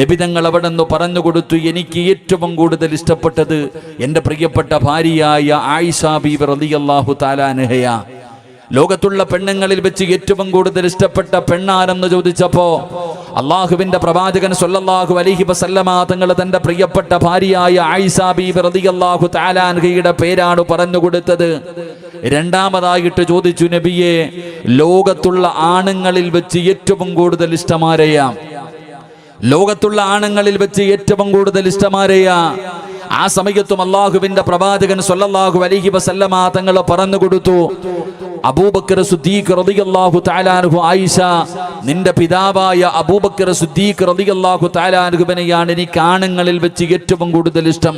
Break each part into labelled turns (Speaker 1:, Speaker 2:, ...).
Speaker 1: നബിതങ്ങൾ അവിടെ നിന്ന് പറഞ്ഞു കൊടുത്തു എനിക്ക് ഏറ്റവും കൂടുതൽ ഇഷ്ടപ്പെട്ടത് എന്റെ പ്രിയപ്പെട്ട ഭാര്യയായ ആയിഷ ബീബ് റളിയല്ലാഹു താലാനഹയ ലോകത്തുള്ള പെണ്ണുങ്ങളിൽ വെച്ച് ഏറ്റവും കൂടുതൽ ഇഷ്ടപ്പെട്ട പെണ്ണാരെന്ന് ചോദിച്ചപ്പോ അള്ളാഹുവിന്റെ പ്രവാചകൻ സൊല്ലാഹു അലിഹി വസല്ലമ തങ്ങൾ തന്റെ പ്രിയപ്പെട്ട ഭാര്യയായ ആയിഷ ബീബി റളിയല്ലാഹു താലാൻഹയുടെ പേരാണ് പറഞ്ഞു കൊടുത്തത്. രണ്ടാമതായിട്ട് ചോദിച്ചു നബിയെ ലോകത്തുള്ള ആണുങ്ങളിൽ വെച്ച് ഏറ്റവും കൂടുതൽ ഇഷ്ടമാരെയാ ലോകത്തുള്ള ആണുങ്ങളിൽ വെച്ച് ഏറ്റവും കൂടുതൽ ഇഷ്ടമാരെയാ? ആ സമയത്തും അള്ളാഹുവിന്റെ പ്രവാചകൻ സൊല്ലാഹു അലൈഹി വസല്ലമ തങ്ങൾ പറഞ്ഞു കൊടുത്തു അബൂബക്കർ സുദ്ദീഖ് റളിയല്ലാഹു താലാനുഹു ആയിഷ നിന്റെ പിതാവായ അബൂബക്കർ സുദ്ദീഖ് റളിയല്ലാഹു തആലാൻഹുവിനെയാണ് എനിക്ക് ആണുങ്ങളിൽ വെച്ച് ഏറ്റവും കൂടുതൽ ഇഷ്ടം.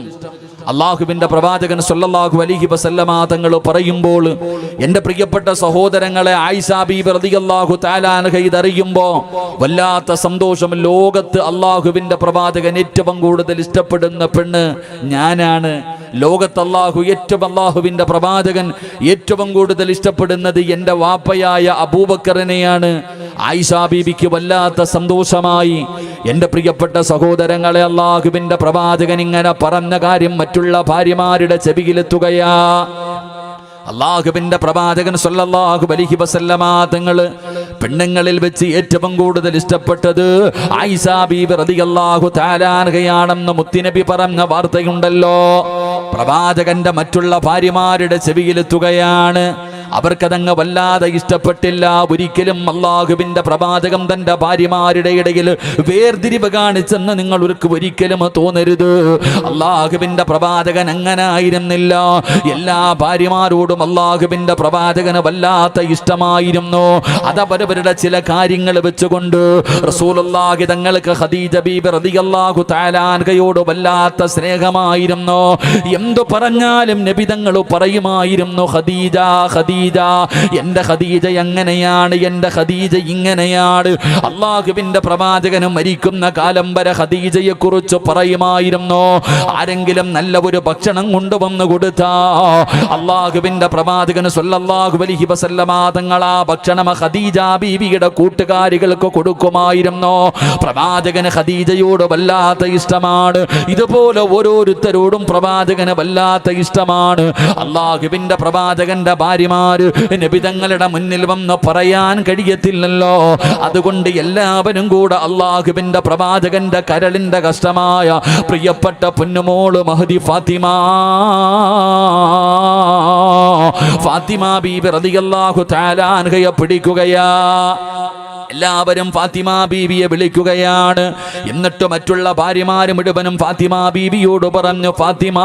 Speaker 1: അള്ളാഹുവിന്റെ പ്രവാചകൻ സല്ലല്ലാഹു അലിഹി വസല്ലമ തങ്ങൾ പറയുമ്പോൾ എന്റെ പ്രിയപ്പെട്ട സഹോദരങ്ങളെ ആയിഷ ബീബി റളിയല്ലാഹു തആലാൻഹ ഇതറിയുമ്പോൾ വല്ലാത്ത സന്തോഷം ലോകത്ത് അള്ളാഹുവിന്റെ പ്രവാചകൻ ഏറ്റവും കൂടുതൽ ഇഷ്ടപ്പെടുന്ന പെണ്ണ് ഞാനാണ്. ലോകത്ത് അള്ളാഹു ഏറ്റവും അള്ളാഹുവിന്റെ പ്രവാചകൻ ഏറ്റവും കൂടുതൽ ഇഷ്ടപ്പെടുന്നത് എന്റെ വാപ്പയായ അബൂബക്കറിനെയാണ്. ആയിഷാ ബീബിക്ക് വല്ലാത്ത സന്തോഷമായി. എന്റെ പ്രിയപ്പെട്ട സഹോദരങ്ങളെ അള്ളാഹുവിന്റെ പ്രവാചകൻ ഇങ്ങനെ പറഞ്ഞ കാര്യം മറ്റുള്ള ഭാര്യമാരുടെ ചെവിയിലെത്തുകയാ. അള്ളാഹുവിന്റെ പ്രവാചകൻ സല്ലല്ലാഹു അലൈഹി വസല്ലമ തങ്ങൾ പെണ്ണുങ്ങളിൽ വെച്ച് ഏറ്റവും കൂടുതൽ ഇഷ്ടപ്പെട്ടത് ആയിഷ ബീബി റളിയല്ലാഹു തആലാൻഹയാണെന്ന് മുത്തിനബി പറഞ്ഞ വാർത്തയുണ്ടല്ലോ. പ്രവാചകന്റെ മറ്റുള്ള ഭാര്യമാരുടെ ചെവിയിലെത്തുകയാണ്. അവർക്കതങ്ങ് വല്ലാതെ ഇഷ്ടപ്പെട്ടില്ല. ഒരിക്കലും അള്ളാഹുവിന്റെ പ്രവാചകം തന്റെ ഭാര്യമാരുടെ ഇടയിൽ വേർതിരിവ് കാണിച്ചെന്ന് നിങ്ങൾക്ക് ഒരിക്കലും തോന്നരുത്. അള്ളാഹുവിന്റെ പ്രവാചകൻ അങ്ങനായിരുന്നില്ല. എല്ലാ ഭാര്യമാരോടും അള്ളാഹുവിന്റെ പ്രവാചകന് വല്ലാത്ത ഇഷ്ടമായിരുന്നു. അതവരവരുടെ ചില കാര്യങ്ങൾ വെച്ചുകൊണ്ട് റസൂലുള്ളാഹി തങ്ങൾക്ക് ഖദീജ ബീബി റളിയല്ലാഹു വല്ലാത്ത സ്നേഹമായിരുന്നു. എന്തു പറഞ്ഞാലും നബി തങ്ങൾ പറയുമായിരുന്നു ഖദീജ ഖദീജ എന്റെ ഖദീജ എങ്ങനെയാണ്? എന്റെ ഖദീജ ഇങ്ങനെയാണ്. അള്ളാഹുവിന്റെ പ്രവാചകൻ മരിക്കുന്ന കാലം വരെ ഖദീജയെ കുറിച്ച് പറയുമായിരുന്നു? ആരെങ്കിലും നല്ല ഒരു ഭക്ഷണം കൊണ്ടുവന്ന് കൊടുത്താ? അള്ളാഹുവിന്റെ പ്രവാചകന് സല്ലല്ലാഹു അലൈഹി വസല്ലമ തങ്ങൾ ആ ഭക്ഷണം ഖദീജ ബീവിയുടെ കൂട്ടുകാരികൾക്ക് കൊടുക്കുമായിരുന്നു? പ്രവാചകന് ഖദീജയോട് വല്ലാത്ത ഇഷ്ടമാണ്. ഇതുപോലെ ഓരോരുത്തരോടും പ്രവാചകന് വല്ലാത്ത ഇഷ്ടമാണ്. അള്ളാഹുവിന്റെ പ്രവാചകന്റെ ഭാര്യമാര് നബിതങ്ങളുടെ മുന്നിൽ വന്ന് പറയാൻ കഴിയത്തില്ലല്ലോ. അതുകൊണ്ട് എല്ലാവരും കൂടെ അള്ളാഹുബിന്റെ പ്രവാചകന്റെ കരളിന്റെ കഷ്ടമായ പ്രിയപ്പെട്ട പൊന്നുമോൾ മഹദി ഫാത്തിമ ഫാത്തിമ ബീബി പിടിക്കുകയാ. എല്ലാവരും ഫാത്തിമ ബീവിയെ വിളിക്കുകയാണ്. എന്നിട്ട് മറ്റുള്ള ഭാര്യമാരും മുഴുവനും ഫാത്തിമ ബീവിയോട് പറഞ്ഞു ഫാത്തിമ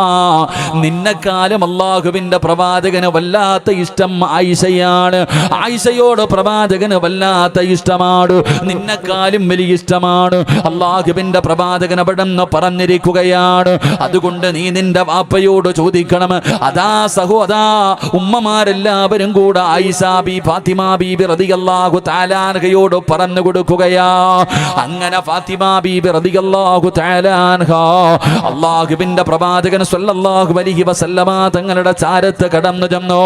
Speaker 1: നിന്നെക്കാലം അള്ളാഹുവിന്റെ പ്രവാചകന് വല്ലാത്ത ഇഷ്ടം ആയിഷയാണ്. ആയിഷയോട് പ്രവാചകന് വല്ലാത്ത ഇഷ്ടമാണ്. നിന്നെക്കാലും വലിയ ഇഷ്ടമാണ്. അള്ളാഹുവിന്റെ പ്രവാചകൻ അവിടെ നിന്ന് പറഞ്ഞിരിക്കുകയാണ്. അതുകൊണ്ട് നീ നിന്റെ വാപ്പയോട് ചോദിക്കണം. അതാ സഹോദാ ഉമ്മമാരെല്ലാവരും കൂടെ ആയിഷ ബി ഫാത്തിമ ബീബി റളിയല്ലാഹു താലാൻഹയോട് പറഞ്ഞു കൊടുക്കുകയാ. അങ്ങനെ ഫാത്തിമ ബീബി റളിയല്ലാഹു താലാൻഹ അള്ളാഹുവിന്റെ പ്രവാചകൻ സല്ലല്ലാഹു അലൈഹി വസല്ലമ തങ്ങളുടെ ചാരത്ത് കടന്നു ചെന്നു.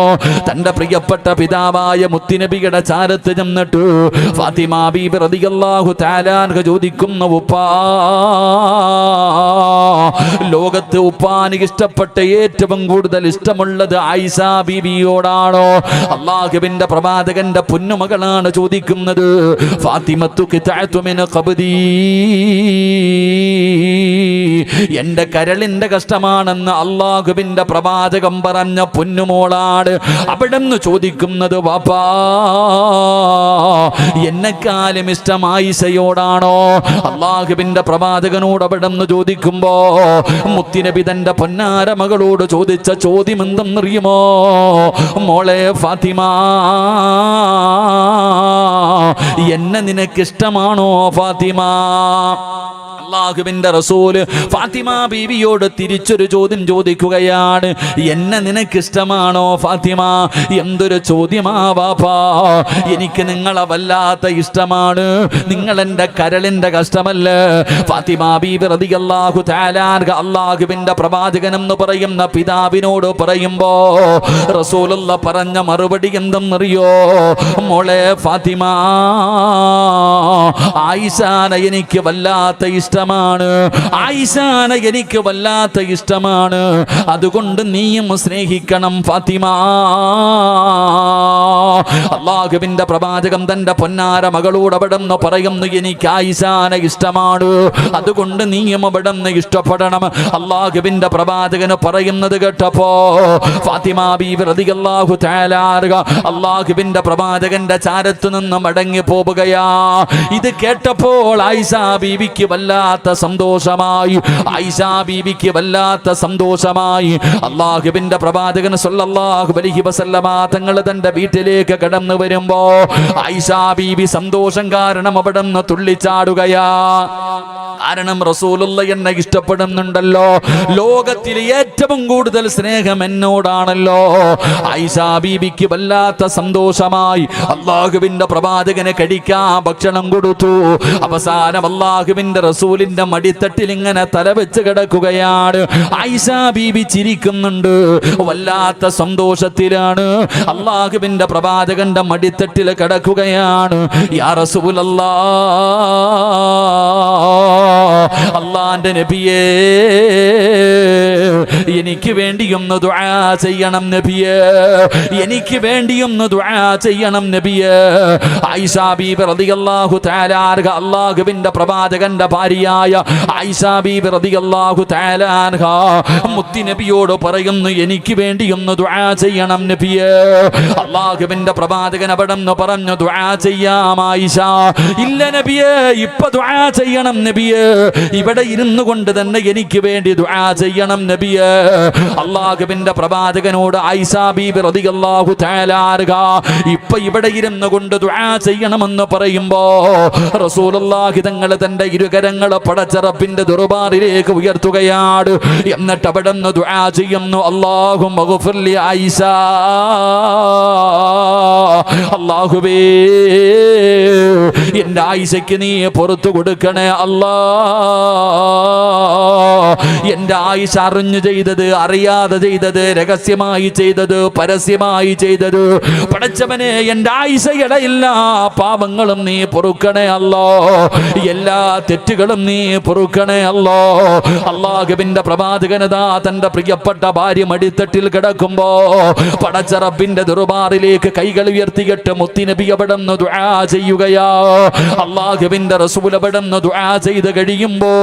Speaker 1: തന്റെ പ്രിയപ്പെട്ട പിതാവായ മുത്തിനബിയുടെ ചാരത്ത് ചെന്നിട്ട് ഫാത്തിമ ബീബി റളിയല്ലാഹു താലാൻഹ ചോദിക്കുന്ന ഉപ്പാ ലോകത്ത് ഉപ്പാനിക്ക് ഇഷ്ടപ്പെട്ട ഏറ്റവും കൂടുതൽ ഇഷ്ടമുള്ളത് ആയിഷ ബീബിയോടാണോ? അള്ളാഹുവിന്റെ പ്രവാചകന്റെ പൊന്നുമകളാണ് ചോദിക്കുന്നത്. ഫാത്തിമത്തു കിതാഅത്തു മിൻ ഖബ്ദീ. എന്റെ കരളിന്റെ കഷ്ടമാണെന്ന് അള്ളാഹുബിന്റെ പ്രവാചകം പറഞ്ഞ പൊന്നുമോളാണ് അവിടെ നിന്ന് ചോദിക്കുന്നത് വാപ്പാ എന്നെക്കാലും ഇഷ്ടം ആയിഷയോടാണോ അള്ളാഹുബിന്റെ പ്രവാചകനോട് അവിടെ നിന്ന് ചോദിക്കുമ്പോ മുത്തിനബി തന്റെ പൊന്നാര മകളോട് ചോദിച്ച ചോദ്യം എന്തെന്നറിയുമോ മോളെ ഫാത്തിമ എന്നെ നിനക്കിഷ്ടമാണോ ഫാത്തിമ? അള്ളാഹുവിന്റെ റസൂൽ ഫാത്തിമ ബീവിയോട് തിരിച്ചൊരു ചോദ്യം ചോദിക്കുകയാണ്. എന്നെ നിനക്കിഷ്ടമാണോ ഫാത്തിമ? എന്തൊരു ചോദ്യമാ വാപ്പാ എനിക്ക് നിങ്ങളെ വല്ലാത്ത ഇഷ്ടമാണ്. നിങ്ങൾ എന്റെ കരളിന്റെ കഷ്ടമല്ല? ഫാത്തിമ ബീബി അള്ളാഹു തആലാൻഹ അള്ളാഹുവിന്റെ പ്രവാചകൻ എന്ന് പറയുന്ന പിതാവിനോട് പറയുമ്പോ റസൂലുള്ള പറഞ്ഞ മറുപടി എന്തെന്നറിയോ? മോളെ ഫാത്തിമ ആയിഷാന എനിക്ക് വല്ലാത്ത ഇഷ്ടം ഇഷ്ടമാണ്. ആയിഷാന എനിക്ക് വല്ലാത്ത ഇഷ്ടമാണ്. അതുകൊണ്ട് നീയും സ്നേഹിക്കണം ഫാത്തിമ. അള്ളാഹുവിന്റെ പ്രവാചകം തന്റെ പൊന്നാര മകളോട് അവിടെ നിന്ന് പറയുന്നു എനിക്ക് ആയിഷാനെ ഇഷ്ടമാണ്. അതുകൊണ്ട് നീയും അവിടെ നിന്ന് ഇഷ്ടപ്പെടണം. അള്ളാഹുവിന്റെ പ്രവാചകന് പറയുന്നത് കേട്ടപ്പോ ഫാത്തിമ ബീബി തേലാറുക അള്ളാഹുവിന്റെ പ്രവാചകന്റെ ചാരത്തു നിന്ന് മടങ്ങി പോവുകയാ ഇത് കേട്ടപ്പോൾ ആയിഷ ബീവിക്ക് വല്ലാത്ത സന്തോഷമായി. ഐഷാ ബീബിക്ക് വല്ലാത്ത സന്തോഷമായി. അള്ളാഹുബിന്റെ പ്രവാചകൻ സല്ലല്ലാഹു അലൈഹി വസല്ലമ തങ്ങൾ തന്റെ വീട്ടിലേക്ക് കടന്നു വരുമ്പോ ഐഷാ ബീബി സന്തോഷം കാരണം അവിടെ നിന്ന് തുള്ളിച്ചാടുകയാ. കാരണം റസൂലുള്ള എന്നെ ഇഷ്ടപ്പെടുന്നുണ്ടല്ലോ. ലോകത്തിൽ ഏറ്റവും കൂടുതൽ സ്നേഹം എന്നോടാണല്ലോ. ഐഷ ബീബിക്ക് വല്ലാത്ത സന്തോഷമായി. അള്ളാഹുവിന്റെ പ്രവാചകനെ കഴിക്കാൻ ഭക്ഷണം കൊടുത്തു. അവസാനം അള്ളാഹുവിന്റെ റസൂലിന്റെ മടിത്തട്ടിൽ ഇങ്ങനെ തലവെച്ച് കിടക്കുകയാണ്. ഐഷ ബീബി ചിരിക്കുന്നുണ്ട്. വല്ലാത്ത സന്തോഷത്തിലാണ്. അള്ളാഹുബിന്റെ പ്രവാചകന്റെ മടിത്തട്ടിൽ കിടക്കുകയാണ്. യാ അള്ളാന്റെ നബിയേ എനിക്ക് വേണ്ടിയൊന്ന് ദുആ ചെയ്യണം നബിയേ. എനിക്ക് വേണ്ടിയൊന്ന് ദുആ ചെയ്യണം നബിയേ. ആയിഷ ബീബി റളിയല്ലാഹു തആല അല്ലാഹുവിന്റെ പ്രവാചകന്റെ ഭാര്യയായ ആയിഷ ബീബി റളിയല്ലാഹു തആല അൻഹ. മുത്തി നബിയോട് പറയുന്നു എനിക്ക് വേണ്ടിയൊന്ന് ദുആ ചെയ്യണം നബിയേ. അള്ളാഹുവിന്റെ പ്രവാചകൻ അവിടെ പറഞ്ഞു ദുആ ചെയ്യാം ആയിഷ. ഇല്ല നബിയേ ഇപ്പൊ ദുആ ചെയ്യണം നബിയേ. ഇവിടെ ഇരുന്നു കൊണ്ട് തന്നെ എനിക്ക് വേണ്ടി ദുആ ചെയ്യണം നബിയേ. അള്ളാഹുവിന്റെ പ്രവാചകനോട് ഐസാ ബീബി റളിയല്ലാഹു തആല അൻഹ ഇപ്പൊ ഇവിടെ ഇരുന്നു കൊണ്ട് ദുആ ചെയ്യണമെന്ന് പറയുമ്പോ റസൂലുള്ളാഹി തങ്ങൾ തന്റെ ഇരുകരങ്ങൾ പടച്ചറപ്പിന്റെ ദുർബാറിലേക്ക് ഉയർത്തുകയാണ് എന്നിട്ട് അവിടെ ദുആ ചെയ്യുന്നു അല്ലാഹു മഗ്ഫിർലി ഐസ. അല്ലാഹുവേ എന്റെ ആയിഷയ്ക്ക് നീ പുറത്തു കൊടുക്കണേ അല്ലാ. എന്റെ ആയിഷ അറിഞ്ഞു ചെയ്തത് അറിയാതെ ചെയ്തത് രഹസ്യമായി ചെയ്തത് പരസ്യമായി ചെയ്തത്. പടച്ചവനെ എന്റെ ആയിഷയുടെ എല്ലാ പാപങ്ങളും നീ പൊറുക്കണേ അല്ലോ. എല്ലാ തെറ്റുകളും നീ പൊറുക്കണേ അല്ലോ. അള്ളാഹുബിന്റെ പ്രവാചകനതാ തന്റെ പ്രിയപ്പെട്ട ഭാര്യ മടിത്തട്ടിൽ കിടക്കുമ്പോ പടച്ചറബിന്റെ ദുർബാറിലേക്ക് കൈകൾ ഉയർത്തിയിട്ട് മുത്തിനബി അവിടുന്ന് ദുആ ചെയ്യുകയാ. അള്ളാഹുബിന്റെ റസൂൽ ദുആ ചെയ്ത് കഴിയുമ്പോ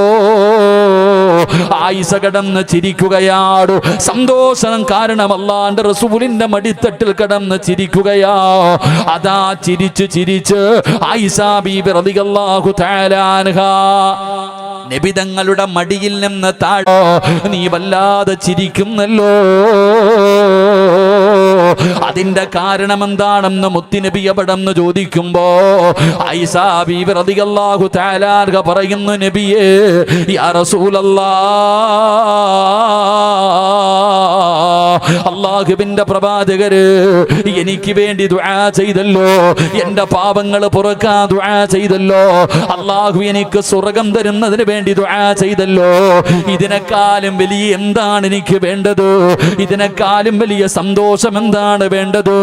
Speaker 1: ആയിസ കടന്ന് ചിരിക്കുകയാടു. സന്തോഷം കാരണം അല്ലാണ്ട് റസൂലിന്റെ മടിത്തട്ടിൽ കടന്ന് ചിരിക്കുകയാ. അതാ ചിരിച്ച് ചിരിച്ച് ആയിസ ബീബി റളിയല്ലാഹു തആല അൻഹ. നബിതങ്ങളുടെ മടിയിൽ നിന്ന് താഴോ. നീ വല്ലാതെ ചിരിക്കുന്നല്ലോ. അതിന്റെ കാരണം എന്താണെന്ന് മുത്തിനബി അവിടെന്ന് ചോദിക്കുമ്പോ ഐസാബിഹു അൻഹ പറയുന്നു നബിയേ യാ പ്രവാചകര് എനിക്ക് വേണ്ടി ദുആ ചെയ്തല്ലോ എന്റെ പാപങ്ങൾ പുറക്കാൻ ദുആ ചെയ്തല്ലോ അള്ളാഹു എനിക്ക് സ്വർഗം തരുന്നതിന് വേണ്ടി ദുആ ചെയ്തല്ലോ ഇതിനെക്കാളും വലിയ എന്താണ് എനിക്ക് വേണ്ടത്? ഇതിനെക്കാളും വലിയ സന്തോഷം എന്താണ് വേണ്ടത്.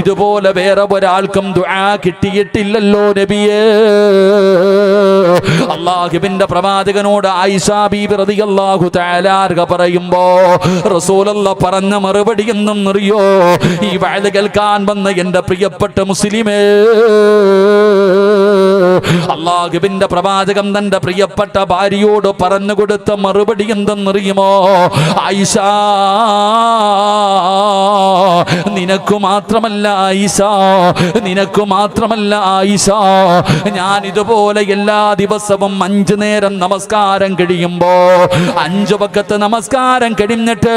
Speaker 1: ഇതുപോലെ വേറെ ഒരാൾക്കും ദുആ കിട്ടിയിട്ടില്ലല്ലോ നബിയേ. അള്ളാഹിബിന്റെ പ്രവാചകനോട് തആല അൻഹ പറയുമ്പോ റസൂലല്ല പറഞ്ഞ മറുപടി എന്നും അറിയോ ഈ വയൽ കേൾക്കാൻ വന്ന എന്റെ പ്രിയപ്പെട്ട മുസ്ലിമേ അള്ളാഹിബിന്റെ പ്രവാചകം തന്റെ പ്രിയപ്പെട്ട ഭാര്യയോട് പറഞ്ഞു കൊടുത്ത മറുപടി എന്തെന്നറിയുമോ? ആയിഷ നിനക്കു മാത്രമല്ല ആയിഷ നിനക്കു മാത്രമല്ല ആയിഷ ഞാൻ ഇതുപോലെ എല്ലാ ദിവസവും അഞ്ചു നേരം നമസ്കാരം കഴിയുമ്പോ അഞ്ചു പക്കത്ത് നമസ്കാരം കഴിഞ്ഞിട്ട്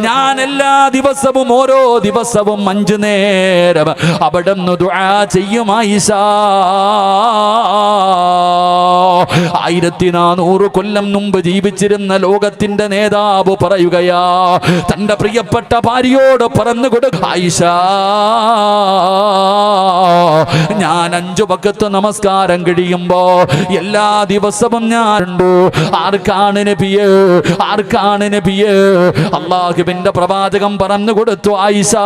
Speaker 1: ഞാൻ എല്ലാ ദിവസവും ഓരോ ദിവസവും അഞ്ചു നേരം അവിടെ ചെയ്യും ആയിഷ ആയിരത്തി നാനൂറ് കൊല്ലം മുമ്പ് ജീവിച്ചിരുന്ന ലോകത്തിന്റെ നേതാവ് പറയുകയാ തന്റെ പ്രിയപ്പെട്ട ഭാര്യയോട് പറന്നു കൊടുക്കുക ആയിഷ ഞാൻ അഞ്ചു പക്കത്ത് നമസ്കാരം കഴിയുമ്പോ എല്ലാ ദിവസവും ഞാനുണ്ട്. ആർക്കാണ് നബിയെ? ആർക്കാണ് നബിയെ? അള്ളാഹുബിന്റെ പ്രവാചകം പറഞ്ഞു കൊടുത്തു ആയിഷ.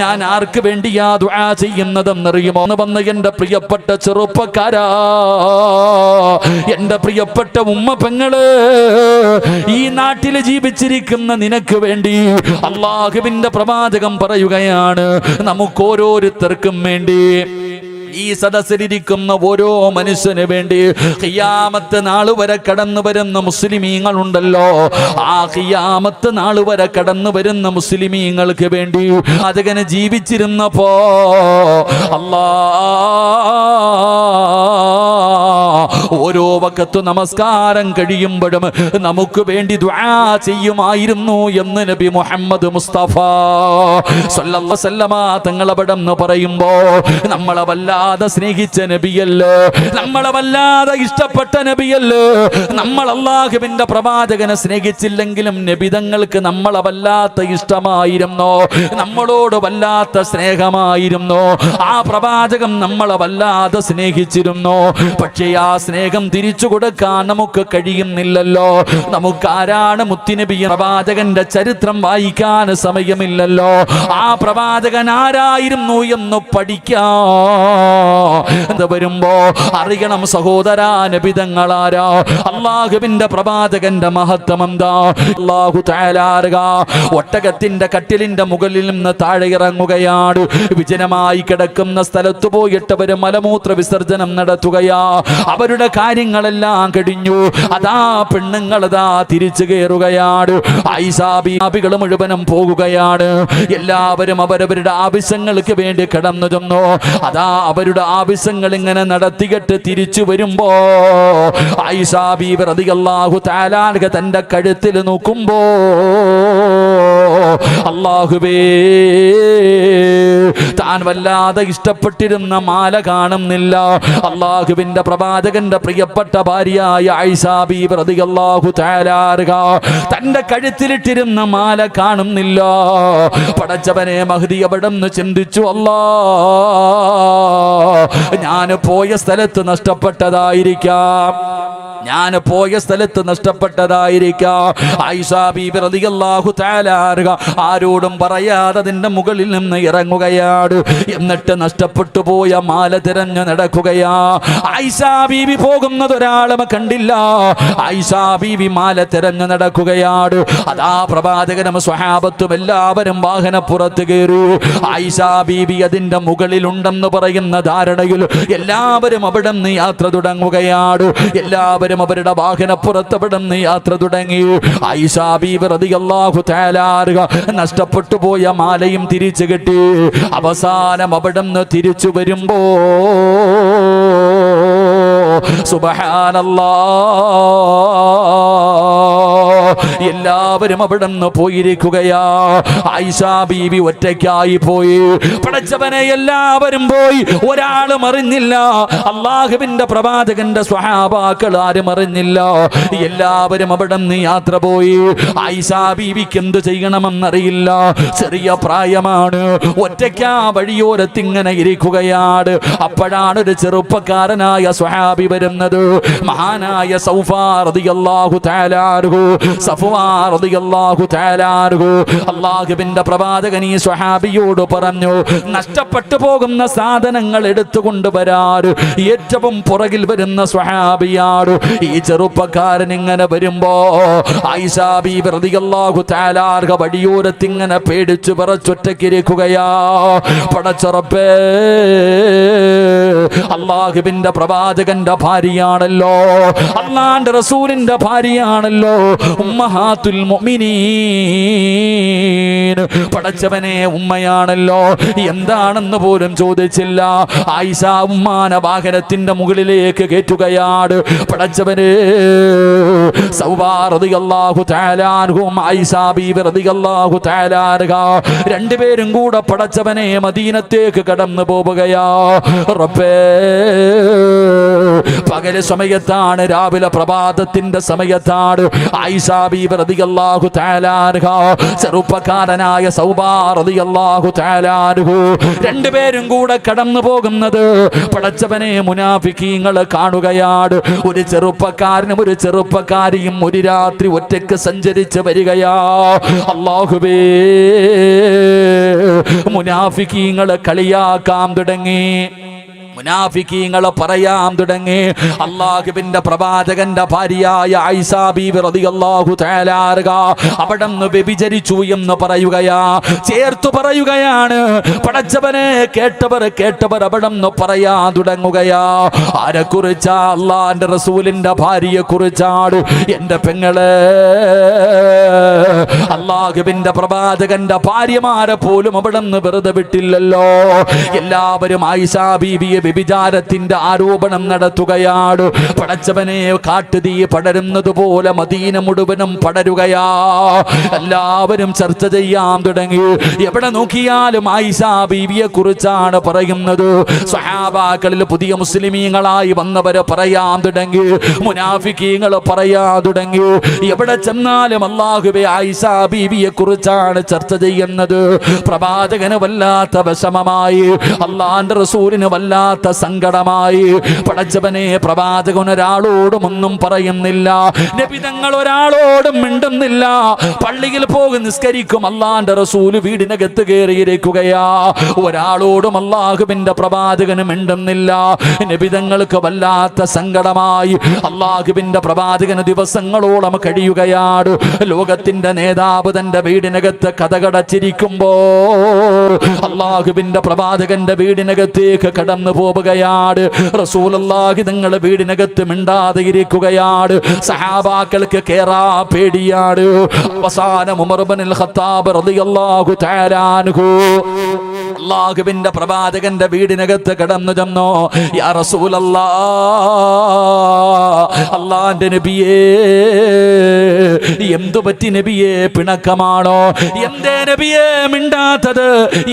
Speaker 1: ഞാൻ ആർക്ക് വേണ്ടിയാ ദുആ ചെയ്യുന്നതെന്നറിയുമോ? എന്ന് വന്ന് എന്റെ പ്രിയപ്പെട്ട ചെറുപ്പക്കാരാ എന്റെ പ്രിയപ്പെട്ട ഉമ്മ പെങ്ങൾ ഈ നാട്ടിൽ ജീവിച്ചിരിക്കുന്ന നിനക്ക് വേണ്ടി അള്ളാഹുവിന്റെ പ്രവാചകം പറയുകയാണ് നമുക്ക് ഓരോരുത്തർക്കും വേണ്ടി ഈ സദസ്സിലിരിക്കുന്ന ഓരോ മനുഷ്യന് വേണ്ടി ഖിയാമത്ത് നാൾ വരെ കടന്നു വരുന്ന മുസ്ലിമീങ്ങൾ ഉണ്ടല്ലോ ആ ഖിയാമത്ത് നാൾ വരെ കടന്നു വരുന്ന മുസ്ലിമീങ്ങൾക്ക് വേണ്ടി അതിങ്ങനെ ജീവിച്ചിരുന്നപ്പോ അല്ലാ ഓരോ വക്കത്തു നമസ്കാരം കഴിയുമ്പോഴും നമുക്ക് വേണ്ടി ദുആ ചെയ്യുമായിരുന്നു എന്ന് നബി മുഹമ്മദ് മുസ്തഫ വസല്ലമ തങ്ങളവിടെന്ന് പറയുമ്പോ നമ്മളെ വല്ലാതെ സ്നേഹിച്ച നബിയല്ലോ? നമ്മളെ വല്ലാതെ ഇഷ്ടപ്പെട്ട നബിയല്ലോ? നമ്മൾ അള്ളാഹുവിന്റെ പ്രവാചകനെ സ്നേഹിച്ചില്ലെങ്കിലും നബിതങ്ങൾക്ക് നമ്മളെ വല്ലാത്ത ഇഷ്ടമായിരുന്നു. നമ്മളോട് വല്ലാത്ത സ്നേഹമായിരുന്നു. ആ പ്രവാചകം നമ്മളെ വല്ലാതെ സ്നേഹിച്ചിരുന്നു. പക്ഷേ ആ സ്നേഹം തിരിച്ചു കൊടുക്കാൻ നമുക്ക് കഴിയുന്നില്ലല്ലോ. നമുക്ക് ആരാണ് മുത്തിനബി പ്രവാചകന്റെ ചരിത്രം വായിക്കാൻ സമയമില്ലല്ലോ. ആ പ്രവാചകൻ ആരായിരുന്നു എന്ന് പഠിക്കാ. എന്ന് വരുമ്പോ അറിയണം സഹോദരാ നബിതങ്ങളാരാ. അള്ളാഹുവിന്റെ പ്രവാചകന്റെ മഹത്വം എന്താ? അള്ളാഹു താലാറുക ഒട്ടകത്തിന്റെ കട്ടിലിന്റെ മുകളിൽ നിന്ന് താഴെ ഇറങ്ങുകയാണ്. വിജനമായി കിടക്കുന്ന സ്ഥലത്ത് പോയിട്ട് അവർ മലമൂത്ര വിസർജനം നടത്തുകയാ. അവരുടെ കാര്യങ്ങളെല്ലാം കഴിഞ്ഞു. അതാ പെണ്ണുങ്ങളതാ തിരിച്ചു കയറുകയാണ് ഐസാബികൾ മുഴുവനും പോകുകയാണ്. എല്ലാവരും അവരവരുടെ ആവശ്യങ്ങൾക്ക് വേണ്ടി കടന്നു ചെന്നു. അതാ അവരുടെ ആവശ്യങ്ങൾ ഇങ്ങനെ നടത്തിയിട്ട് തിരിച്ചു വരുമ്പോ ഐസാബി പ്രതികല്ലാഹു താലാൽക തന്റെ കഴുത്തിൽ നോക്കുമ്പോ അള്ളാഹുവേ താൻ വല്ലാതെ ഇഷ്ടപ്പെട്ടിരുന്ന മാല കാണുന്നില്ല. അള്ളാഹുവിന്റെ പ്രവാചകന്റെ പ്രിയപ്പെട്ട ഭാര്യയായ ഐസാബി പ്രതികല്ലാഹു താലാറുക തന്റെ കഴുത്തിലിട്ടിരുന്ന മാല കാണുന്നില്ല. പടച്ചവനെ മഹതി അവിടെ നിന്ന് ചിന്തിച്ചു അല്ലാ. ഞാൻ പോയ സ്ഥലത്ത് നഷ്ടപ്പെട്ടതായിരിക്കാം. ഞാൻ പോയ സ്ഥലത്ത് നഷ്ടപ്പെട്ടതായിരിക്കാം. ആരോടും പറയാതെ നിന്റെ മുകളിൽ നിന്ന് ഇറങ്ങുകയാണ്. എന്നിട്ട് നഷ്ടപ്പെട്ടു പോയ മാല തിരഞ്ഞു നടക്കുകയാ. ആയിഷാ ബീവി പോകുന്നത് ഒരാളും കണ്ടില്ല. ആയിഷാ ബീവി മാല തിരഞ്ഞു നടക്കുകയാണ്. അതാ പ്രവാചകനും സ്വഹാബത്തും എല്ലാവരും വാഹനപ്പുറത്ത് കയറി. ആയിഷാ ബീവി അതിന്റെ മുകളിൽ മുകളിലുണ്ടെന്ന് പറയുന്ന ധാരണയിൽ എല്ലാവരും അവിടെ നിന്ന് യാത്ര തുടങ്ങുകയാണ്. എല്ലാവരും അവരുടെ വാഹന അവിടെ യാത്ര തുടങ്ങി. നഷ്ടപ്പെട്ടു പോയ മാലയും തിരിച്ചു കിട്ടി. അവസാനം അവിടുന്ന് തിരിച്ചു വരുമ്പോ സുബഹാനല്ലാ എല്ലാവരും അവിടെ നിന്ന് പോയിരിക്കുകയാ. ആയിഷാ ബീവി ഒറ്റയ്ക്കായി പോയി. പടച്ചവനെ എല്ലാവരും പോയി. ഒരാളും അറിഞ്ഞില്ല. അള്ളാഹുവിന്റെ പ്രവാചകന്റെ സ്വഹാബാക്കൾ ആരും അറിഞ്ഞില്ല. എല്ലാവരും അവിടെ നിന്ന് യാത്ര പോയി. ആയിഷാ ബീവിക്ക് എന്ത് ചെയ്യണമെന്നറിയില്ല. ചെറിയ പ്രായമാണ്. ഒറ്റയ്ക്കാ വഴിയോരത്ത് ഇരിക്കുകയാണ്. അപ്പോഴാണ് ഒരു ചെറുപ്പക്കാരനായ സ്വഹാബി വരുന്നത്. മഹാനായ സൗഫാർ അല്ലാഹുവിന്റെ പ്രവാചകൻ ഈ സ്വഹാബിയോട് പറഞ്ഞു നഷ്ടപ്പെട്ടു പോകുന്ന സാധനങ്ങൾ എടുത്തുകൊണ്ട് വരാറു ഏറ്റവും പുറകിൽ വരുന്ന സ്വഹാബിയാടു. ഈ ചെറുപ്പക്കാരൻ ഇങ്ങനെ വരുമ്പോ ഐസാബി റളിയല്ലാഹു തആലാഹു വഴിയോരത്ത് പേടിച്ചു പറച്ചൊറ്റക്കിരിക്കുകയാ പടച്ചറപ്പേ അള്ളാഹുബിന്റെ പ്രവാചകന്റെ ഭാര്യയാണല്ലോ. അള്ളാന്റെ റസൂലിന്റെ ഭാര്യയാണല്ലോ. ഉമ്മഹാത്തുൽ മുഅ്മിനീൻ. പടച്ചവനെ ഉമ്മയാണല്ലോ. എന്താണെന്ന് പോലും ചോദിച്ചില്ല. ആയിഷ ഉമ്മാന വാഹനത്തിന്റെ മുകളിലേക്ക് കയറ്റുകയാണ്. പടച്ചവനെ രണ്ടുപേരും കൂടെ പടച്ചവനെ മദീനത്തേക്ക് കടന്നു പോവുകയാ. റബ്ബേ പകൽ സമയത്താണ് രാവിലെ പ്രഭാതത്തിന്റെ സമയത്താണ് ആയിഷ റളിയല്ലാഹു തആല അൻഹ ചെറുപ്പക്കാരനായ സൗബാ റളിയല്ലാഹു തആല അൻഹു. രണ്ടുപേരും കൂടെ കടന്നു പോകുന്നത് പടച്ചവനെ മുനാഫിക്കീങ്ങൾ കാണുകയാണ്. ഒരു ചെറുപ്പക്കാരനും ഒരു ചെറുപ്പക്കാരിയും ഒരു രാത്രി ഒറ്റയ്ക്ക് സഞ്ചരിച്ച് വരികയാ. അള്ളാഹുബേ മുനാഫിക്കീങ്ങൾ കളിയാക്കാൻ തുടങ്ങി. മുനാഫിക്കീങ്ങളെ പറയാൻ തുടങ്ങി. അള്ളാഹുബിന്റെ പ്രവാചകന്റെ ഭാര്യയായ അൻഹ അവിടുന്ന് വ്യഭിചരിച്ചു എന്ന് പറയുകയാ. ചേർത്തു പറയുകയാണ്. പടച്ചവനെ കേട്ടവർ കേട്ടവർ അവിടുന്ന് പറയാൻ തുടങ്ങുകയാ. ആരെ കുറിച്ചാ? അള്ളാന്റെ റസൂലിന്റെ ഭാര്യയെ കുറിച്ചാണ്. എന്റെ പെങ്ങളെ അള്ളാഹുബിന്റെ പ്രവാചകന്റെ ഭാര്യമാരെ പോലും അവിടുന്ന് വെറുതെ വിട്ടില്ലല്ലോ. എല്ലാവരും ആയിഷാ ബീബിയെ വ്യഭിചാരത്തിന്റെ ആരോപണം നടത്തുകയാണ് പടച്ചവനെ കാട്ടുതീ പടരുന്നത് പോലെ മദീന മുഴുവനും പടരുകയാ. എല്ലാവരും ചർച്ച ചെയ്യാൻ തുടങ്ങി. എവിടെ നോക്കിയാലും ആയിഷാ ബീവിയെ കുറിച്ചാണ് പറയുന്നത്. സഹാബാക്കളിൽ പുതിയ മുസ്ലിമീങ്ങളായി വന്നവരെ പറയാൻ തുടങ്ങി. മുനാഫിക്കീങ്ങൾ പറയാൻ തുടങ്ങി. എവിടെ ചെന്നാലും അള്ളാഹുബെ ആയിഷാ ബീവിയെ കുറിച്ചാണ് ചർച്ച ചെയ്യുന്നത്. പ്രവാചകന് വല്ലാത്ത വിഷമമായി. അള്ളാന്റെ റസൂലിന് വല്ലാത്ത സങ്കടമായി. പടച്ചവനെ പ്രവാചകൻ ഒരാളോടും ഒന്നും പറയുന്നില്ല. നബിതങ്ങൾ ഒരാളോടും മിണ്ടുന്നില്ല. പള്ളിയിൽ പോകും നിസ്കരിക്കും. അള്ളാന്റെ റസൂൽ വീടിനകത്ത് കയറിയിരിക്കുകയാ. ഒരാളോടും അള്ളാഹുവിന്റെ പ്രവാചകന് മിണ്ടുന്നില്ല. നബിതങ്ങൾക്ക് വല്ലാത്ത സങ്കടമായി. അള്ളാഹുവിന്റെ പ്രവാചകന് ദിവസങ്ങളോളം കഴിയുകയാണ്. ലോകത്തിന്റെ നേതാവ് തന്റെ വീടിനകത്ത് കഥകടച്ചിരിക്കുമ്പോ അള്ളാഹുവിന്റെ പ്രവാചകന്റെ വീടിനകത്തേക്ക് കടന്നു പോവുകയാണ് റസൂലല്ലാഹി നിങ്ങളുടെ വീടിനകത്ത് മിണ്ടാതെ ഇരിക്കുകയാണ് സഹാബാക്കൾക്ക് കേറാ പേടിയാണ് അവസാനം ഉമർബനിൽ ഖത്താബ് റളിയല്ലാഹു തആല അൻഹു. അള്ളാഹുവിന്റെ പ്രവാചകന്റെ വീടിനകത്ത് കടന്നു ചെന്നോ. യാ റസൂലല്ലാ. അള്ളാന്റെ നബിയേ എന്തു പറ്റി നബിയെ? പിണക്കമാണോ? എന്തേ നബിയെ മിണ്ടാത്തത്?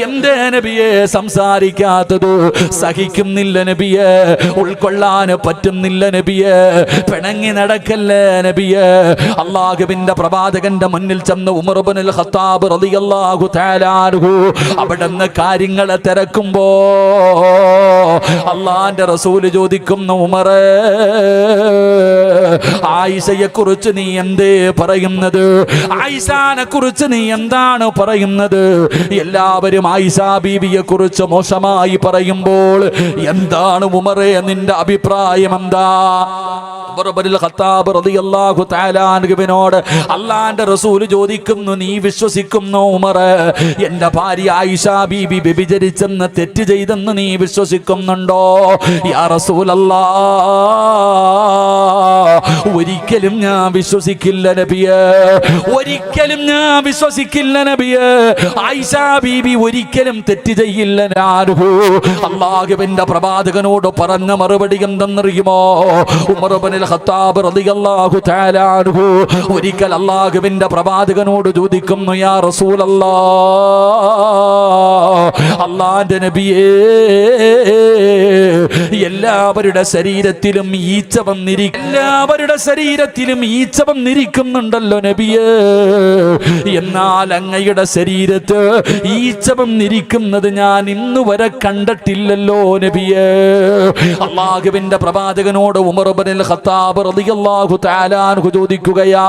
Speaker 1: എന്തേ നബിയെ സംസാരിക്കാത്തത്? സഹിക്കുന്നില്ല നബിയെ ഉൾക്കൊള്ളാൻ പറ്റുന്നില്ല നബിയെ പിണങ്ങി നടക്കല്ലേ നബിയെ? അള്ളാഹുവിന്റെ പ്രവാചകന്റെ മുന്നിൽ ചെന്ന് ഉമർബുനിൽ ഖത്താബ് റളിയല്ലാഹു അവിടെ അവിടുന്ന് കാര്യങ്ങളെ തിരക്കുമ്പോ അള്ളാന്റെ റസൂൽ ചോദിക്കുന്നു ഉമറേ ആയിഷയെ കുറിച്ച് നീ എന്തേ പറയുന്നത്? ആയിഷാനെ കുറിച്ച് നീ എന്താണ് പറയുന്നത്? എല്ലാവരും ആയിഷ ബീവിയെ കുറിച്ച് മോശമായി പറയുമ്പോൾ എന്താണ് ഉമറേ നിന്റെ അഭിപ്രായം എന്താ? ഖത്താബ് അള്ളാന്റെ റസൂൽ ചോദിക്കുന്നു നീ വിശ്വസിക്കുന്നു ഉമർ. എന്റെ ഭാര്യ ആയിഷ ബീബി വ്യഭിചരിച്ചെന്ന് തെറ്റ് ചെയ്തെന്ന് നീ വിശ്വസിക്കുന്നുണ്ടോ? യാ റസൂലല്ലാ ഒരിക്കലും ഞാൻ വിശ്വസിക്കില്ല നബിയെ ഒരിക്കലും ഞാൻ വിശ്വസിക്കില്ല നബിയെ. ആയിഷ ബീബി ഒരിക്കലും തെറ്റ് ചെയ്യില്ല ഞാനുഹു അള്ളാഹുവിന്റെ പ്രവാചകനോട് പറഞ്ഞ മറുപടി എന്തെന്നറിയുമോ? ഉമർബനിൽ ഖത്താബ് റളിയല്ലാഹു തആല അൻഹു ഒരിക്കൽ അല്ലാഹുവിന്റെ പ്രവാചകനോട് ചോദിക്കുന്നു യാ റസൂലല്ലാ അള്ളാന്റെ നബിയേ എല്ലാവരുടെ ശരീരത്തിലും ഈച്ച വന്നിരിക്കും എല്ലാവരുടെ ശരീരത്തിലും ഈച്ച വന്നിരിക്കുന്നുണ്ടല്ലോ നബിയേ. എന്നാൽ അങ്ങയുടെ ശരീരത്ത് ഈച്ച വന്നിരിക്കുന്നത് ഞാൻ ഇന്ന് വരെ കണ്ടിട്ടില്ലല്ലോ നബിയേ. അള്ളാഹുവിന്റെ പ്രവാചകനോട് ഉമർബനിൽ ഖത്താബ് റളിയല്ലാഹു തആല അൻഹു ചോദിക്കുകയാ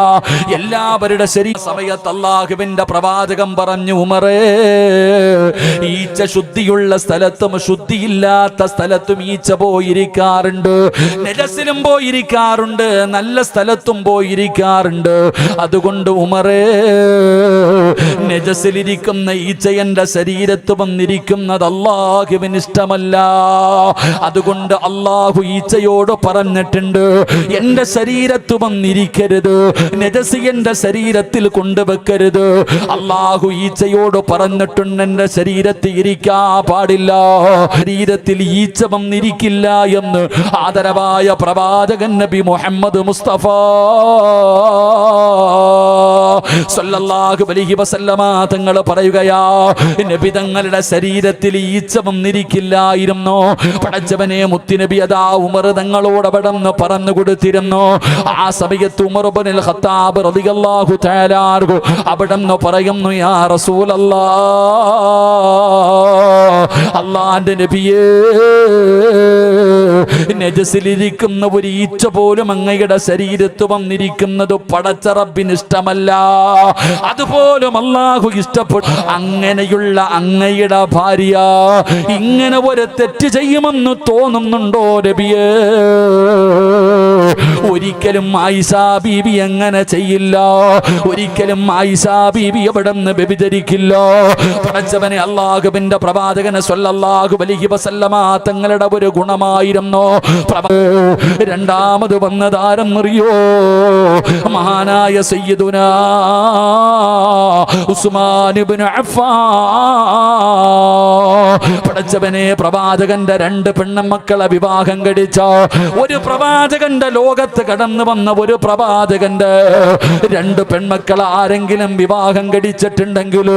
Speaker 1: എല്ലാവരുടെ ശരീര സമയത്ത് അള്ളാഹുവിന്റെ പ്രവാചകൻ പറഞ്ഞു ഉമറേ ഈച്ച ശുദ്ധിയുള്ള സ്ഥലത്തും ശുദ്ധിയില്ലാത്ത സ്ഥലത്തും ഈച്ച പോയിരിക്കാറുണ്ട് നിരസിലും പോയിരിക്കാറുണ്ട് നല്ല സ്ഥലത്തും പോയിരിക്കാറുണ്ട്. അതുകൊണ്ട് ഉമറേ നെജസിലിരിക്കുന്ന ഈച്ച എന്റെ ശരീരത്ത് വന്നിരിക്കുന്നത് അള്ളാഹുവിന് ഇഷ്ടമല്ല അതുകൊണ്ട് അള്ളാഹു ഈച്ചയോട് പറഞ്ഞിട്ടുണ്ട് എന്റെ ശരീരത്ത് വന്നിരിക്കരുത്. നജസി എന്റെ ശരീരത്തിൽ കൊണ്ടുവെക്കരുത്. അള്ളാഹു ഈച്ചയോട് പറഞ്ഞിട്ടുണ്ട് എന്റെ ശരീരത്തിൽ ഇരിക്കാ പാടില്ല. ശരീരത്തിൽ ഈച്ച വന്നിരിക്കില്ല എന്ന്. ആദരവായ പ്രവാചകൻ നബി മുഹമ്മദ് മുസ്തഫ. സല്ലല്ലാഹു അലൈഹി വസല്ലമ തങ്ങൾ പറയുകയാ നബി തങ്ങളുടെ ശരീരത്തിൽ ഈച്ച വന്നിരിക്കില്ലായിരുന്നു? പടച്ചവനെ മുത്തുനബി അതാ ഉമർ തങ്ങളോട് അവിടെന്ന് പറഞ്ഞു കൊടുത്തിരുന്നു. ആ സമയത്ത് ഉമർ ഇബ്നുൽ ഖത്താബ് റളിയല്ലാഹു തആല അവിടെന്ന് പറയുന്നു യാ റസൂലല്ലാ അള്ളാന്റെ നബിയേ നജസിലിരിക്കുന്ന ഒരു ഈച്ച പോലും അങ്ങയുടെ ശരീരത്ത് വന്നിരിക്കുന്നത് പടച്ചറബിന് ഇഷ്ടമല്ല. അതുപോലും അള്ളാഹു ഇഷ്ടപ്പെട്ടു. അങ്ങനെയുള്ള അങ്ങയുടെ ഭാര്യ ഇങ്ങനെ ഒരു തെറ്റ് ചെയ്യുമെന്ന് തോന്നുന്നുണ്ടോ നബിയേ? ഒരിക്കലും ആയിഷ ബീബി അങ്ങനെ ചെയ്യില്ല? ഒരിക്കലും ആയിഷ ബീബി എവിടെ നിന്ന് വ്യഭിചരിക്കില്ല? പടച്ചവനെ അള്ളാഹുബിന്റെ പ്രവാചകനെ സ്വല്ലല്ലാഹു വലിയ തങ്ങളുടെ ഒരു ഗുണമായിരുന്നു? രണ്ടാമത് വന്നതാരെന്നറിയോ? മഹാനായ സയ്യിദുനാ പടച്ചവനെ പ്രവാചകന്റെ രണ്ട് പെണ്ണമക്കളെ വിവാഹം കഴിച്ച? ഒരു പ്രവാചകന്റെ ലോകത്ത് കടന്നു വന്ന ഒരു പ്രവാചകന്റെ രണ്ട് പെൺമക്കൾ ആരെങ്കിലും വിവാഹം കടിച്ചിട്ടുണ്ടെങ്കിൽ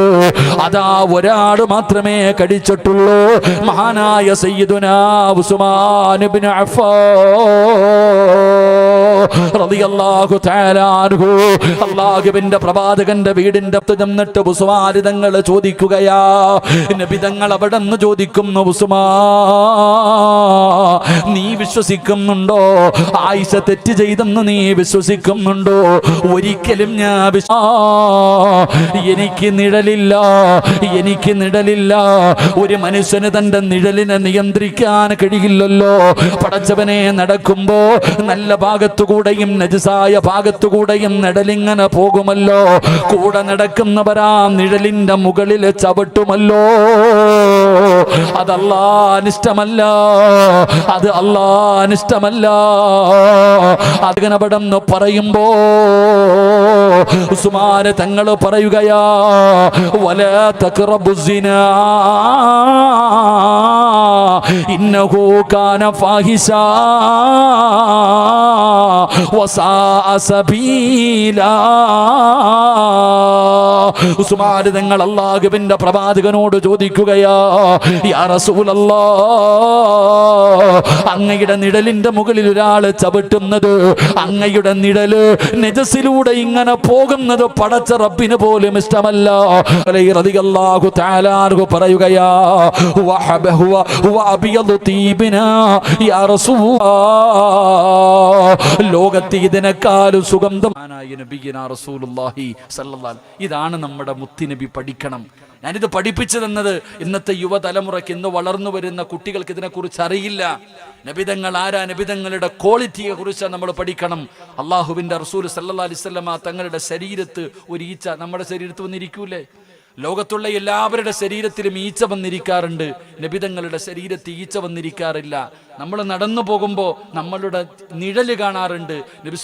Speaker 1: അതാ ഒരാൾ മാത്രമേ കടിച്ചിട്ടുള്ളൂ മഹാനായ സയ്യിദുന ഉസ്മാൻ അഫ്ഫാൻ. റളിയല്ലാഹു അല്ലാഹുവിന്റെ പ്രവാചകന്റെ വീടിന്റെ അടുത്ത് ചെന്നിട്ട് ഉസ്മാരിതങ്ങൾ ചോദിക്കുകയാ നബിതങ്ങൾ അവിടെ നിന്ന് ചോദിക്കുന്നു ഉസ്മാ. നീ വിശ്വസിക്കുന്നുണ്ടോ? ആയിഷ തെറ്റ് ചെയ്തെന്ന് നീ വിശ്വസിക്കുന്നുണ്ടോ? ഒരിക്കലും ഞാൻ എനിക്ക് നിഴലില്ല എനിക്ക് നിഴലില്ല. ഒരു മനുഷ്യന് തന്റെ നിഴലിനെ നിയന്ത്രിക്കാൻ കഴിയില്ലല്ലോ. പടച്ചവനെ നടക്കുമ്പോ നല്ല ഭാഗത്തുകൂടെയും നജസായ ഭാഗത്തുകൂടെയും നിഴലിങ്ങനെ പോകുമല്ലോ. കൂടെ നടക്കുന്നവരാ നിഴലിന്റെ മുകളിൽ ചവിട്ടുമല്ലോ. അതല്ല അനിഷ്ടമല്ല. അത് അല്ലാ അനിഷ്ടമല്ല അതിനപടം പറയുമ്പോ ഉസ്മാന് തങ്ങൾ പറയുകയാ വല തക്റബുസിന ഇന്നഹു കാന ഫാഹിഷ. ഉസ്മാൻ തങ്ങൾ അള്ളാഹുവിന്റെ പ്രവാചകനോട് ചോദിക്കുകയാ അങ്ങയുടെ നിഴലിന്റെ മുകളിൽ ഒരാൾ ചവിട്ടുന്നത് അങ്ങയുടെ നിഴൽ നെജസിലൂടെ ഇങ്ങനെ പോകുന്നത് പടച്ച റബ്ബിന് പോലും ഇഷ്ടമല്ല. പറയുകയാ ലോകത്ത് ഇതിനേക്കാളും സുഗന്ധമാനായ നബിയിനാ റസൂലുള്ളാഹി സല്ലല്ലാഹു ഇതാണ് നമ്മുടെ മുത്തുനബി പഠിക്കണം. ഞാനിത് പഠിപ്പിച്ചു തന്നത് ഇന്നത്തെ യുവതലമുറയ്ക്ക് ഇന്ന് വളർന്നു വരുന്ന കുട്ടികൾക്ക് ഇതിനെക്കുറിച്ച് അറിയില്ല. നബിതങ്ങൾ ആരാ? നബിതങ്ങളുടെ ക്വാളിറ്റിയെ കുറിച്ച് നമ്മൾ പഠിക്കണം. അള്ളാഹുവിന്റെ റസൂൽ സല്ലല്ലാഹു അലൈഹി വസല്ലമ തങ്ങളുടെ ശരീരത്ത് ഒരു ഈച്ച നമ്മുടെ ശരീരത്ത് വന്നിരിക്കൂലേ? ലോകത്തുള്ള എല്ലാവരുടെ ശരീരത്തിലും ഈച്ച വന്നിരിക്കാറുണ്ട്. നബിതങ്ങളുടെ ശരീരത്തിൽ ഈച്ച വന്നിരിക്കാറില്ല. നമ്മൾ നടന്നു പോകുമ്പോൾ നമ്മളുടെ നിഴൽ കാണാറുണ്ട്. നബി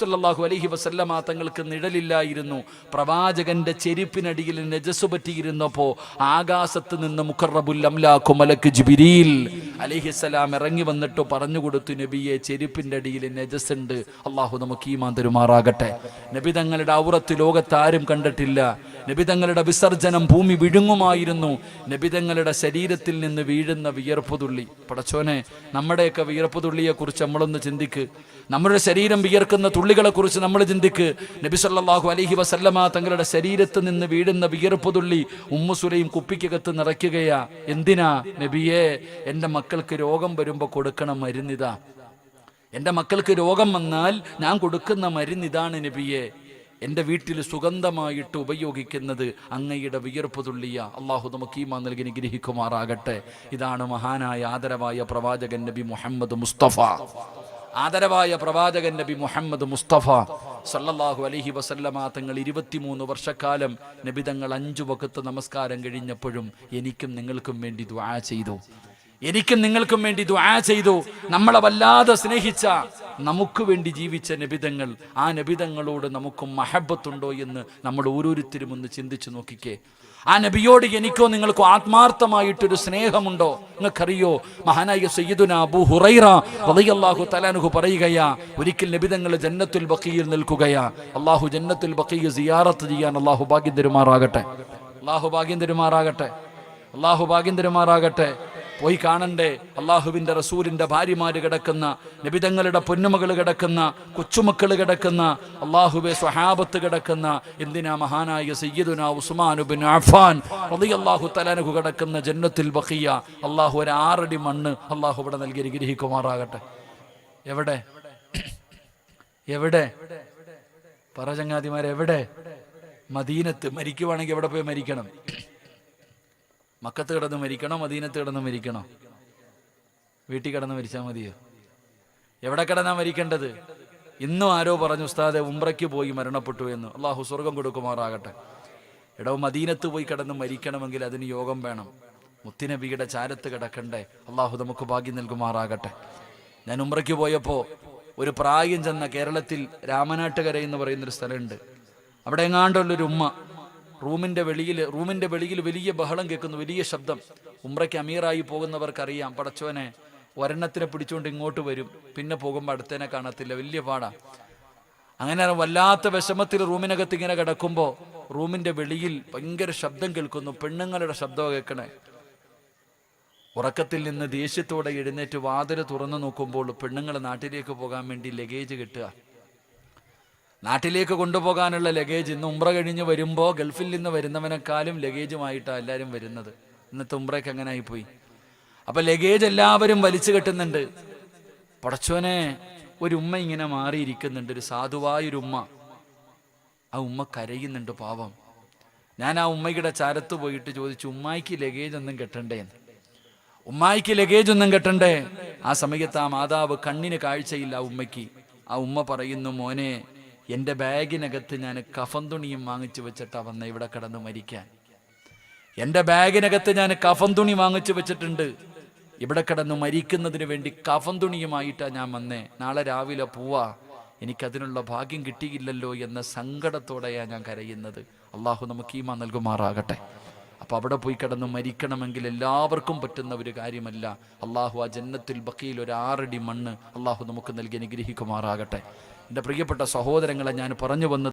Speaker 1: അലഹി വസല്ലമ തങ്ങൾക്ക് നിഴലില്ലായിരുന്നു. പ്രവാചകന്റെ ചെരുപ്പിനടിയിൽ നെജസ് പറ്റിയിരുന്നപ്പോൾ ആകാശത്ത് നിന്ന് മുഖറബുൽ അംലാഖു മലക്ക് ജിബിരിൽ അലിഹിസ്സലാം ഇറങ്ങി വന്നിട്ട് പറഞ്ഞു കൊടുത്തു നബിയെ ചെരുപ്പിന്റെ അടിയിൽ നജസ് ഉണ്ട് അള്ളാഹു നമുക്ക് ഈമാൻ തരുമാറാകട്ടെ. നബിതങ്ങളുടെ ഔറത്ത് ലോകത്താരും കണ്ടിട്ടില്ല. നബിതങ്ങളുടെ വിസർജനം ഭൂമി വിഴുങ്ങുമായിരുന്നു. നബിതങ്ങളുടെ ശരീരത്തിൽ നിന്ന് വീഴുന്ന വിയർപ്പ് തുള്ളി. പടച്ചോനെ നമ്മുടെയൊക്കെ വിയർപ്പ് തുള്ളിയെക്കുറിച്ച് നമ്മളൊന്ന് ചിന്തിക്ക്. നമ്മുടെ ശരീരം വിയർക്കുന്ന തുള്ളികളെക്കുറിച്ച് നമ്മൾ ചിന്തിക്ക്. നബി സല്ലല്ലാഹു അലൈഹി വസല്ലമ തങ്ങളുടെ ശരീരത്ത് നിന്ന് വീഴുന്ന വിയർപ്പ് തുള്ളി ഉമ്മുസുലയും കുപ്പിക്കകത്ത് നിറയ്ക്കുകയാ. എന്തിനാ? നബിയെ എന്റെ മക്കൾക്ക് രോഗം വരുമ്പോൾ കൊടുക്കണം മരുന്നിതാ. എന്റെ മക്കൾക്ക് രോഗം വന്നാൽ ഞാൻ കൊടുക്കുന്ന മരുന്നിതാണ് നബിയെ. എന്റെ വീട്ടിൽ സുഗന്ധമായിട്ട് ഉപയോഗിക്കുന്നത് അങ്ങയുടെ വിയർപ്പ് തുള്ളിയ അള്ളാഹു നമുക്ക് ഈമാ നൽകി നിഗ്രഹിക്കുമാറാകട്ടെ ഇതാണ് മഹാനായ ആദരവായ പ്രവാചകൻ നബി മുഹമ്മദ് മുസ്തഫ. ആദരവായ പ്രവാചകൻ നബി മുഹമ്മദ് മുസ്തഫ സല്ലല്ലാഹു അലഹി വസല്ലമ തങ്ങൾ ഇരുപത്തിമൂന്ന് വർഷക്കാലം നബിതങ്ങൾ അഞ്ചു വക്കത്ത് നമസ്കാരം കഴിഞ്ഞപ്പോഴും എനിക്കും നിങ്ങൾക്കും വേണ്ടി ദ്വാ ചെയ്തു. എനിക്കും നിങ്ങൾക്കും വേണ്ടി ദ്വാ ചെയ്തു. നമ്മളെ വല്ലാതെ സ്നേഹിച്ച നമുക്ക് വേണ്ടി ജീവിച്ച നബിതങ്ങൾ ആ നബിതങ്ങളോട് നമുക്ക് മഹബത്തുണ്ടോ എന്ന് നമ്മൾ ഓരോരുത്തരും ഒന്ന് ചിന്തിച്ചു നോക്കിക്കേ. ആ നബിയോട് എനിക്കോ നിങ്ങൾക്കോ ആത്മാർത്ഥമായിട്ടൊരു സ്നേഹമുണ്ടോ? നിങ്ങൾക്കറിയോ? മഹാനായ സയ്യിദുന അബു ഹുറൈറ റളിയല്ലാഹു തലാനുഹു പറയുകയാ ഒരിക്കൽ നബിതങ്ങൾ ജന്നത്തുൽ ബഖീയിൽ നിൽക്കുകയാ. അള്ളാഹു ജന്നത്തുൽ ബഖീ സിയാറത്ത് ചെയ്യാൻ അള്ളാഹു ഭാഗ്യം തരുമാറാകട്ടെ. അള്ളാഹു ഭാഗ്യം തരുമാറാകട്ടെ. അള്ളാഹു ഭാഗ്യം തരുമാറാകട്ടെ. പോയി കാണണ്ടേ? അള്ളാഹുവിന്റെ റസൂലിന്റെ ഭാര്യമാര് കിടക്കുന്ന നബിതങ്ങളുടെ പൊന്നുമകൾ കിടക്കുന്ന കൊച്ചുമക്കൾ കിടക്കുന്ന അള്ളാഹുബെ സ്വഹാബത്ത് കിടക്കുന്ന എന്തിനാ മഹാനായ സയ്യിദുന ഉസ്മാനുബിൻ അഫാൻ അള്ളാഹു തലാനഹു കിടക്കുന്ന ജന്നത്തിൽ ബഖിയ? അള്ളാഹു ഒരു ആറടി മണ്ണ് അള്ളാഹു ഇവിടെ നൽകി അനുഗ്രഹിക്കുമാറാകട്ടെ. എവിടെ? എവിടെ? പറ ചങ്ങാതിമാരെ എവിടെ? മദീനത്ത്. മരിക്കുവാണെങ്കിൽ എവിടെ പോയി മരിക്കണം? മക്കത്ത് കിടന്ന് മരിക്കണോ മദീനത്ത് കിടന്ന് മരിക്കണോ? വീട്ടിൽ കിടന്ന് മരിച്ചാൽ മതിയോ? എവിടെ കിടന്നാ മരിക്കേണ്ടത്? ഇന്നും ആരോ പറഞ്ഞു ഉസ്താദെ ഉംറയ്ക്ക് പോയി മരണപ്പെട്ടു എന്ന്. അള്ളാഹു സ്വർഗം കൊടുക്കുമാറാകട്ടെ. എടോ മദീനത്ത് പോയി കിടന്ന് മരിക്കണമെങ്കിൽ അതിന് യോഗം വേണം. മുത്തിനബിയുടെ ചാരത്ത് കിടക്കണ്ടേ? അള്ളാഹു നമുക്ക് ഭാഗ്യം നൽകുമാറാകട്ടെ. ഞാൻ ഉംറയ്ക്ക് പോയപ്പോൾ ഒരു പ്രായം ചെന്ന കേരളത്തിൽ രാമനാട്ടുകര എന്ന് പറയുന്നൊരു സ്ഥലമുണ്ട്. അവിടെ എങ്ങാണ്ടുള്ളൊരു ഉമ്മ റൂമിന്റെ വെളിയിൽ റൂമിന്റെ വെളിയിൽ വലിയ ബഹളം കേൾക്കുന്നു വലിയ ശബ്ദം. ഉമ്രയ്ക്ക് അമീറായി പോകുന്നവർക്കറിയാം പടച്ചോനെ ഒരെണ്ണത്തിനെ പിടിച്ചുകൊണ്ട് ഇങ്ങോട്ട് വരും പിന്നെ പോകുമ്പോൾ അടുത്തേനെ കാണത്തില്ല വലിയ പാടാ. അങ്ങനെ വല്ലാത്ത വിഷമത്തിൽ റൂമിനകത്ത് ഇങ്ങനെ കിടക്കുമ്പോൾ റൂമിന്റെ വെളിയിൽ ഭയങ്കര ശബ്ദം കേൾക്കുന്നു പെണ്ണുങ്ങളുടെ ശബ്ദം കേൾക്കണേ. ഉറക്കത്തിൽ നിന്ന് ദേഷ്യത്തോടെ എഴുന്നേറ്റ് വാതിൽ തുറന്നു നോക്കുമ്പോൾ പെണ്ണുങ്ങൾ നാട്ടിലേക്ക് പോകാൻ വേണ്ടി ലഗേജ് കിട്ടുക. നാട്ടിലേക്ക് കൊണ്ടുപോകാനുള്ള ലഗേജ് ഇന്ന് ഉംറ കഴിഞ്ഞ് വരുമ്പോൾ ഗൾഫിൽ നിന്ന് വരുന്നവനെക്കാളും ലഗേജുമായിട്ടാണ് എല്ലാവരും വരുന്നത്. ഇന്നത്തെ ഉംറയ്ക്ക് അങ്ങനെ ആയിപ്പോയി അപ്പൊ ലഗേജ് എല്ലാവരും വലിച്ചു കെട്ടുന്നുണ്ട്. പടച്ചോനെ ഒരു ഉമ്മ ഇങ്ങനെ മാറിയിരിക്കുന്നുണ്ട് ഒരു സാധുവായൊരു ഉമ്മ. ആ ഉമ്മ കരയുന്നുണ്ട് പാവം. ഞാൻ ആ ഉമ്മയുടെ ചാരത്ത് പോയിട്ട് ചോദിച്ചു ഉമ്മായിക്ക് ലഗേജ് ഒന്നും കെട്ടണ്ടേ? എന്ന്. ഉമ്മായിക്ക് ലഗേജ് ഒന്നും കെട്ടണ്ടേ? ആ സമയത്ത് ആ മാതാവ് കണ്ണിന് കാഴ്ചയില്ല ആ ഉമ്മയ്ക്ക്. ആ ഉമ്മ പറയുന്നു മോനെ എന്റെ ബാഗിനകത്ത് ഞാൻ കഫൻ തുണിയും വാങ്ങിച്ചു വെച്ചിട്ടാ വന്ന ഇവിടെ കിടന്ന് മരിക്കാൻ. എന്റെ ബാഗിനകത്ത് ഞാൻ കഫൻ തുണി വാങ്ങിച്ചു വെച്ചിട്ടുണ്ട്. ഇവിടെ കിടന്ന് മരിക്കുന്നതിന് വേണ്ടി കഫൻ തുണിയുമായിട്ടാണ് ഞാൻ വന്നേ. നാളെ രാവിലെ പോവാ. എനിക്കതിനുള്ള ഭാഗ്യം കിട്ടിയില്ലല്ലോ എന്ന സങ്കടത്തോടെയാണ് ഞാൻ കരയുന്നത്. അള്ളാഹു നമുക്ക് ഈമാ നൽകുമാറാകട്ടെ. അപ്പൊ അവിടെ പോയി കിടന്ന് മരിക്കണമെങ്കിൽ എല്ലാവർക്കും പറ്റുന്ന ഒരു കാര്യമല്ല. അള്ളാഹു ആ ജന്നത്തിൽ ബക്കയിൽ ഒരു ആറടി മണ്ണ് അള്ളാഹു നമുക്ക് നൽകി അനുഗ്രഹിക്കുമാറാകട്ടെ. എന്റെ പ്രിയപ്പെട്ട സഹോദരങ്ങളെ ഞാൻ പറഞ്ഞു വന്നത്